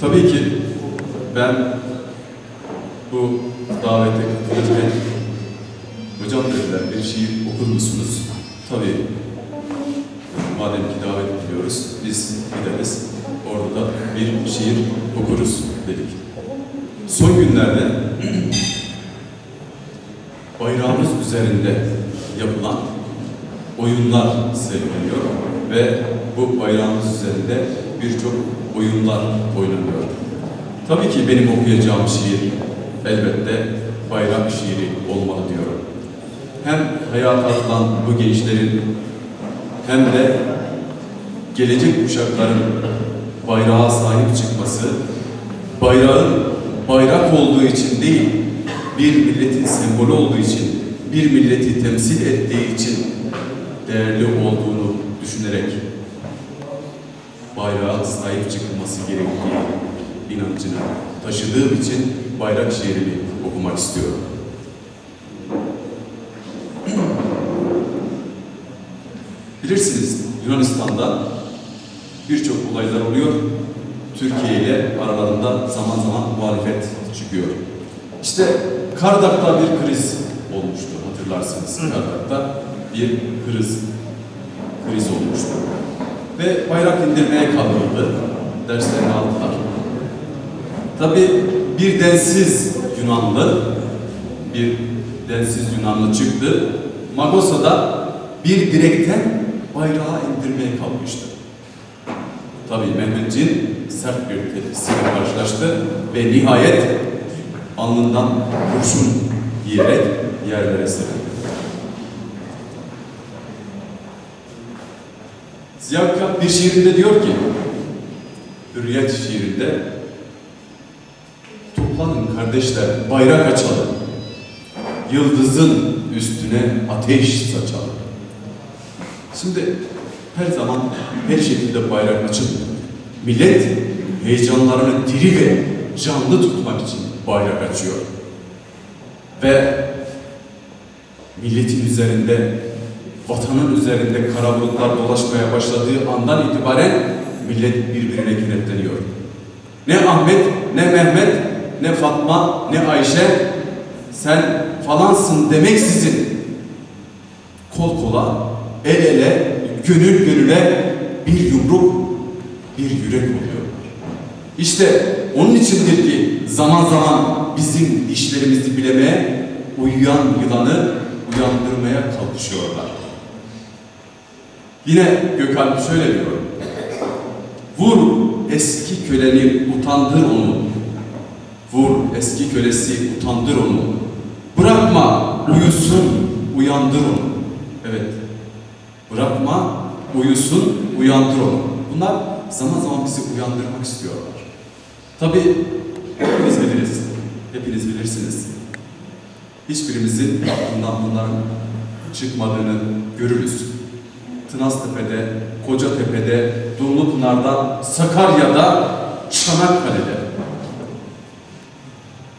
Tabii ki ben bu davete katılırken hocam dediler bir şiir okur musunuz? Tabii madem ki davet ediyoruz biz gideriz orada da bir şiir okuruz dedik. Son günlerde bayrağımız üzerinde yapılan oyunlar sergileniyor ve bu bayrağımız üzerinde birçok oyunlar oynanıyor. Tabii ki benim okuyacağım şiir elbette bayrak şiiri olmalı diyorum. Hem hayata atılan bu gençlerin hem de gelecek kuşakların bayrağa sahip çıkması, bayrağın bayrak olduğu için değil, bir milletin sembolü olduğu için, bir milleti temsil ettiği için değerli olduğunu düşünerek bayrağa sahip çıkılması gerektiği inancını taşıdığım için bayrak şiirini okumak istiyorum. Bilirsiniz Yunanistan'da birçok olaylar oluyor. Türkiye ile aralarında zaman zaman muhalefet çıkıyor. İşte Kardak'ta bir kriz olmuştu hatırlarsınız. Kardak'ta bir kriz kriz olmuştu. Ve bayrak indirmeye kalkıldı. Derslerini aldılar. Tabi bir densiz Yunanlı, bir densiz Yunanlı çıktı. Magosa'da bir direkten bayrağı indirmeye kalkmıştı. Tabii Mehmetçiğin sert bir tepkisiyle karşılaştı ve nihayet alnından kurşun yiyerek yerlere serildi. Ziya Gökalp bir şiirinde diyor ki, Hürriyet şiirinde Toplanın kardeşler bayrak açalım. Yıldızın üstüne ateş saçalım. Şimdi her zaman her şekilde bayrak açılmıyor. Millet heyecanlarını diri ve canlı tutmak için bayrak açıyor. Ve milletin üzerinde, vatanın üzerinde kara bulutlar dolaşmaya başladığı andan itibaren millet birbirine kenetleniyor. Ne Ahmet, ne Mehmet, ne Fatma, ne Ayşe sen falansın demeksizin kol kola, el ele, gönül gönüle bir yumruk, bir yürek oluyor. İşte onun içindir ki zaman zaman bizim işlerimizi bilemeye, uyuyan yılanı uyandırmaya kalkışıyorlar. Yine Gökalp şöyle diyor. Vur eski köleni utandır onu. Vur eski kölesi utandır onu. Bırakma uyusun uyandır onu. Evet. Bırakma uyusun uyandır onu. Bunlar zaman zaman bizi uyandırmak istiyorlar. Tabi hepimiz biliriz. Hepiniz bilirsiniz. Hiçbirimizin aklından bunların çıkmadığını görürüz. Tınaztepe'de, Kocatepe'de, Dumlupınar'da, Sakarya'da, Çanakkale'de.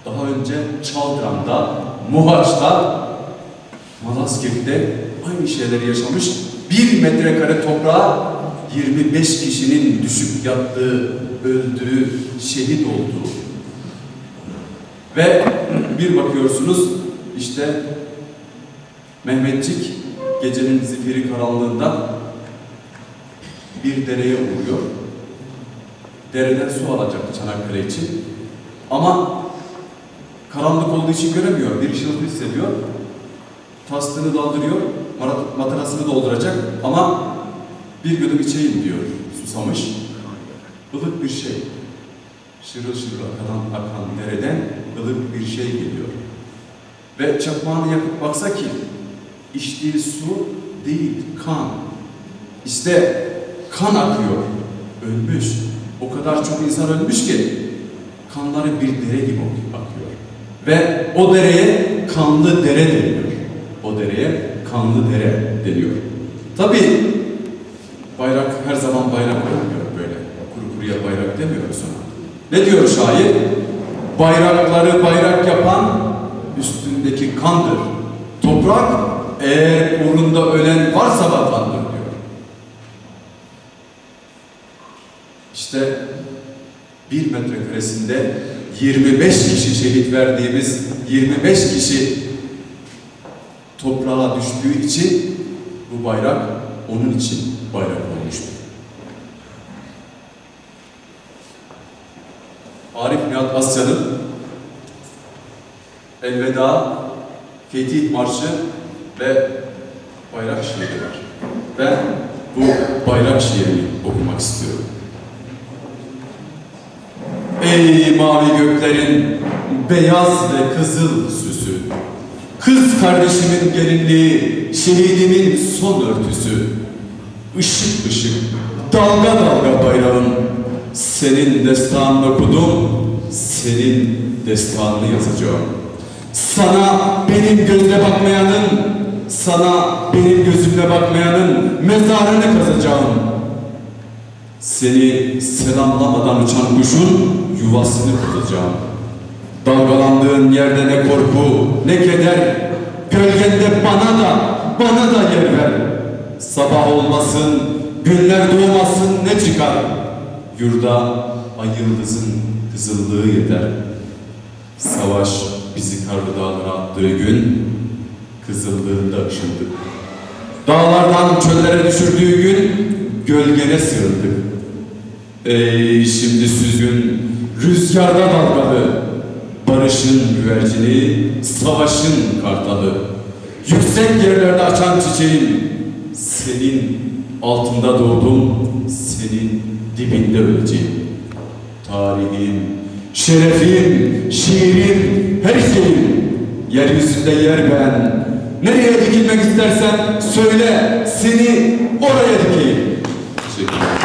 Daha önce Çaldıran'da, Muhaç'ta, Malazgirt'te aynı şeyleri yaşamış. Bir metrekare toprağa 25 kişinin düşüp yattığı, öldüğü, şehit olduğu. Ve bir bakıyorsunuz işte Mehmetçik gecenin zifiri karanlığında bir dereye uğruyor. Dereden su alacak Çanakkale için. Ama karanlık olduğu için göremiyor. Bir ışıltı hissediyor. Tastını daldırıyor. Matarasını dolduracak ama bir gıdım içeyim diyor. Susamış. ılık bir şey. Şırıl şırıl akan, akan dereden ılık bir şey geliyor. Ve çakmağını yakıp baksa ki içtiği su değil kan. İşte kan akıyor. Ölmüş. O kadar çok insan ölmüş ki kanları bir dere gibi akıyor. Ve o dereye kanlı dere deniyor. O dereye kanlı dere deniyor. Tabi bayrak her zaman bayrak olmuyor böyle. Kuru kuruya bayrak demiyoruz ona. Ne diyor şair? Bayrakları bayrak yapan üstündeki kandır. Toprak eğer uğrunda ölen varsa vatandır diyor. İşte bir metrekaresinde 25 kişi şehit verdiğimiz 25 kişi toprağa düştüğü için bu bayrak onun için bayrak olmuştur. Arif Nihat Asya'nın Elveda, Fetih Marşı ve bayrak şiiri var. Ben bu bayrak şiirini okumak istiyorum. Ey mavi göklerin beyaz ve kızıl süsü, kız kardeşimin gelinliği, şehidimin son örtüsü, ışık ışık, dalga dalga bayrağım, senin destanını okudum, senin destanını yazacağım. Sana benim gözle bakmayanın, sana benim gözümle bakmayanın mezarını kazacağım. Seni selamlamadan uçan kuşun yuvasını bozacağım. Dalgalandığın yerde ne korku, ne keder, gölgende bana da, bana da yer ver. Sabah olmasın, günler doğmasın ne çıkar? Yurda ay yıldızın kızıllığı yeter. Savaş bizi karlı dağlara attığı gün, kızıllığında ışındık. Dağlardan çöllere düşürdüğü gün, gölgene sığındık. Ey şimdi süzgün, rüzgarda dalgalı, barışın güvercini, savaşın kartalı. Yüksek yerlerde açan çiçeğim, senin altında doğdum, senin dibinde öleceğim. Tarihim, şerefim, şiirim, her şeyim. Yeryüzünde yer ben. Nereye dikilmek istersen söyle, seni oraya dikeyim. Teşekkür ederim.